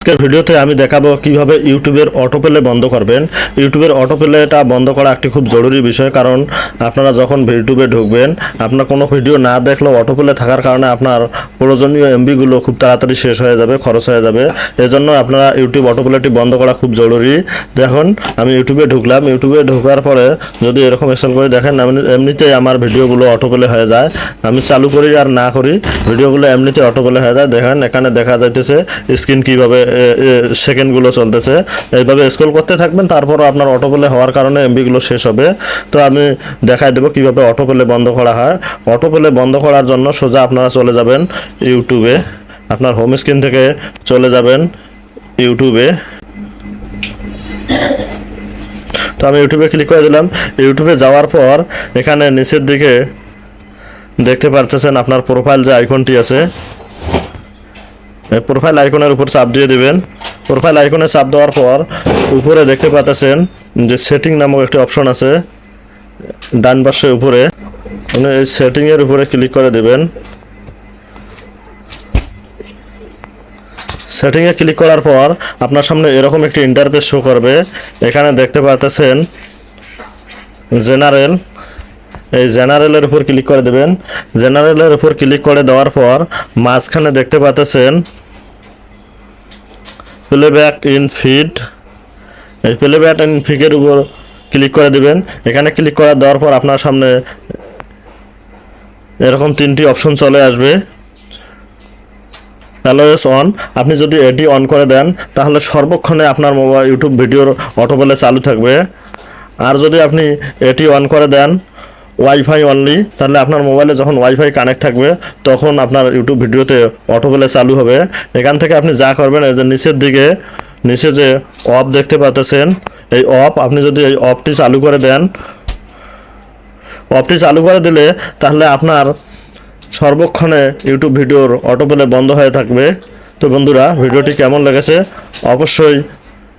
আজকের ভিডিওতে আমি দেখাবো কীভাবে ইউটিউবের অটোপেলে বন্ধ করবেন। ইউটিউবের অটোপেলেটা বন্ধ করা একটি খুব জরুরি বিষয়, কারণ আপনারা যখন ইউটিউবে ঢুকবেন, আপনার কোনো ভিডিও না দেখলেও অটোপেলে থাকার কারণে আপনার প্রয়োজনীয় এমবিগুলো খুব তাড়াতাড়ি শেষ হয়ে যাবে, খরচ হয়ে যাবে। এজন্য আপনারা ইউটিউব অটোপেলেটি বন্ধ করা খুব জরুরি। দেখুন, আমি ইউটিউবে ঢুকলাম। ইউটিউবে ঢোকার পরে যদি এরকম স্ক্রল করে দেখেন এমনিতেই আমার ভিডিওগুলো অটোপেলে হয়ে যায়। আমি চালু করি আর না করি, ভিডিওগুলো এমনিতে অটোপেলে হয়ে যায়। দেখেন, এখানে দেখা যাইতেছে স্ক্রিন কীভাবে সেকেন্ডগুলো চলতেছে। এইভাবে স্ক্রল করতে থাকবেন তারপর আপনার অটোপেলে হওয়ার কারণে এমবিগুলো শেষ হবে। তো আমি দেখাই দেবো কীভাবে অটোপেলে বন্ধ করা হয়। অটোপেলে বন্ধ করার জন্য সোজা আপনারা চলে যাবেন ইউটিউবে আপনার হোম স্ক্রিন থেকে চলে যাবেন ইউটিউবে তো আমি ইউটিউবে ক্লিক করে দিলাম। ইউটিউবে যাওয়ার পর এখানে নিচের দিকে দেখতে পারতেছেন আপনার প্রোফাইল যে আইকনটি আছে। প্রোফাইল আইকনের উপর চাপ দিয়ে দিবেন। প্রোফাইল আইকনে চাপ দেওয়ার পর উপরে দেখতে পাচ্ছেন যে সেটিং নামক একটি অপশন আছে। ডান পাশে উপরে। আপনি এই সেটিংয়ের উপরে ক্লিক করে দেবেন। সেটিংয়ে ক্লিক করার পর আপনার সামনে এরকম একটি ইন্টারফেস শো করবে। এখানে দেখতে পাচ্ছেন জেনারেল এই জেনারেলের উপর ক্লিক করে দেবেন। জেনারেলের উপর ক্লিক করে দেওয়ার পর মাঝখানে দেখতে পাচ্ছেন প্লেব্যাক ইন ফিড এই প্লেব্যাক ইন ফিডের উপর ক্লিক করে দেবেন। এখানে ক্লিক করে দেওয়ার পর আপনার সামনে এরকম তিনটি অপশন চলে আসবে। অ্যালোএস অন আপনি যদি এটি অন করে দেন, তাহলে সর্বক্ষণে আপনার মোবাইল ইউটিউব ভিডিওর অটোপেলে চালু থাকবে। আর যদি আপনি এটি অন করে দেন ওয়াইফাই অনলি তাহলে আপনার মোবাইলে যখন ওয়াইফাই কানেক্ট থাকবে, তখন আপনার ইউটিউব ভিডিওতে অটোপেলে চালু হবে। এখান থেকে আপনি যা করবেন, এই যে নিচের দিকে, নিচে যে অফ দেখতে পাচ্ছেন, এই অফ আপনি যদি এই অফটি চালু করে দেন, অফটি চালু করে দিলে তাহলে আপনার সর্বক্ষণে ইউটিউব ভিডিওর অটোপেলে বন্ধ হয়ে থাকবে। তো বন্ধুরা, ভিডিওটি কেমন লেগেছে অবশ্যই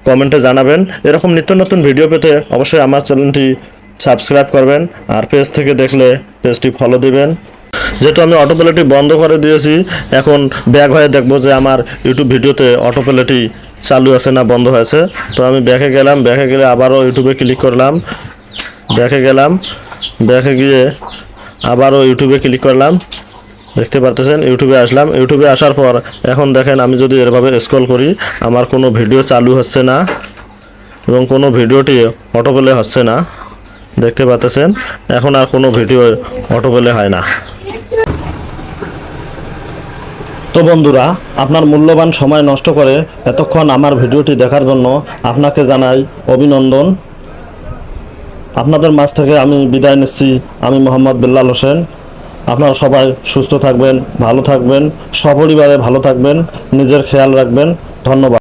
কমেন্টে জানাবেন। এরকম নিত্য নতুন ভিডিও পেতে অবশ্যই আমার চ্যানেলটি সাবস্ক্রাইব করবেন আর পেজ থেকে দেখলে পেজটি ফলো দিবেন। যেহেতু আমি অটোপেলেটি বন্ধ করে দিয়েছি, এখন ব্যাক হয়ে দেখব যে আমার ইউটিউব ভিডিওতে অটোপেলেটি চালু আছে না বন্ধ হয়েছে। তো আমি ব্যাকে গেলাম ব্যাকে গেলে আবারও ইউটিউবে ক্লিক করলাম। ব্যাকে গেলাম ব্যাকে গিয়ে আবারও ইউটিউবে ক্লিক করলাম। দেখতে পারতেছেন ইউটিউবে আসলাম। ইউটিউবে আসার পর এখন দেখেন আমি যদি এভাবে স্ক্রল করি, আমার কোনো ভিডিও চালু হচ্ছে না এবং কোনো ভিডিওটি অটোপেলে হচ্ছে না। দেখতে পাচ্ছেন? এখন আর কোনো ভিডিও অটোপেলে হয় না। তো বন্ধুরা, আপনার মূল্যবান সময় নষ্ট করে এতক্ষণ আমার ভিডিওটি দেখার জন্য আপনাকে জানাই অভিনন্দন। আপনাদের মাঝ থেকে আমি বিদায় নিচ্ছি। আমি মোহাম্মদ বিল্লাল হোসেন। আপনারা সবাই সুস্থ থাকবেন, ভালো থাকবেন, সপরিবারে ভালো থাকবেন, নিজের খেয়াল রাখবেন। ধন্যবাদ।